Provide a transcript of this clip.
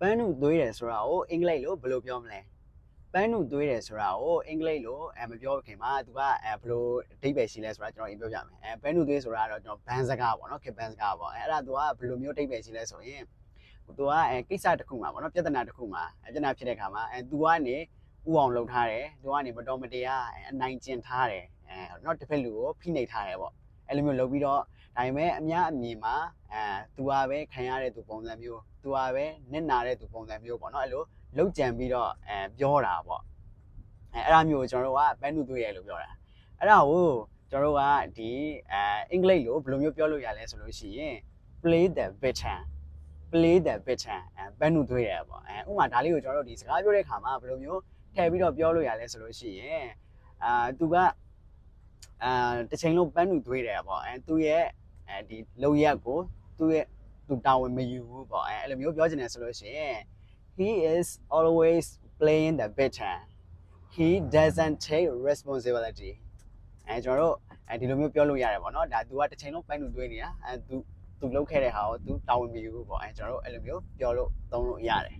ပန်းနုသွေးတယ်ဆိုတာကိုအင်္ဂလိပ်လိုဘယ်လိုပြောမလဲပန်းနုသွေးတယ်ဆိုတာကိုအင်္ဂလိပ်လိုအဲမပြောခင်မှာသူကအဲဘယ်လိုအဓိပ္ပာယ်ရှိလဲဆိုတာကျွန်တော်အရင်ပြောပြမယ်အဲပန်းနုသွေးဆိုတာကတော့ကျွန်တော်ဘန်းစကားပေါ့နော်ခေတ်ဘန်းစကားပေါ့အဲအဲ့ဒါသူကဘယ်လိုမျိုးအဓိပ္ပာယ်ရှိလဲဆိုရင်သူကအဲကိစ္စတစ်ခုမှာပေါ့နော်ပြဿနာတစ်ခုမှာအဲပြဿနာဖြစ်တဲ့ခါမှာအဲသူကနေဥအောင်လှုပ်ထားတယ်သူကနေမတော်မတရားအဲအနိုင်ကျင့်ထားတယ်အဲတော့တစ်ဖက်လူကိုဖိနှိပ်ထားတယ်ပေါ့အဲ့လိုမျိုးလုပ်ပြီးတော့ ဒါပေမဲ့အများအမြင်မှာအဲသူကပဲခံရတဲ့သူပုံစံမျိုးသူကပဲနစ်နာတဲ့သူပုံစံမျိုးပေါ့နော်အဲ့လိုလောက်ကြံပြီးတော့အဲပြောတာပေါ့အဲအဲ့ဒါမျိုးကိုကျွန်တော်တို့ကဘန်းနုသွေးရလို့ပြောတာအဲ့ဒါကိုကျွန်တော်တို့ကဒီအဲအင်္ဂလိပ်လိုဘယ်လိုမျိုးပြောလို့ရလဲဆိုလို့ရှိရင် play the veteran play the veteran အဲဘန်းနုသွေးရပေါ့အဲဥပမာဒါလေးကိုကျွန်တော်တို့ဒီစကားပြောတဲ့ခါမှာဘယ်လိုမျိုးထည့်ပြီးတော့ပြောလို့ရလဲဆိုလို့ရှိရင်အာသူကအာတစ်ချိန်လုံးပန်းနုသွေးတယ်ပေါ့အဲသူရဲ့ အဲဒီလုံရက်ကိုသူရဲ့သူတာဝန်မယူဘူးပေါ့အဲအဲ့လိုမျိုးပြောချင်တယ်ဆိုလို့ရှိရင် he is always playing the veteran he doesn't take responsibility အဲကျွန်တော်တို့အဲဒီလိုမျိုးပြောလို့ရတယ်ပေါ့နော်ဒါ तू ကတစ်ချိန်လုံးပန်းနုသွေးနေတာအဲ तू သူလုပ်ခဲ့တဲ့ဟာကိုသူတာဝန်မယူဘူးပေါ့အဲကျွန်တော်တို့အဲ့လိုမျိုးပြောလို့သုံးလို့ရတယ်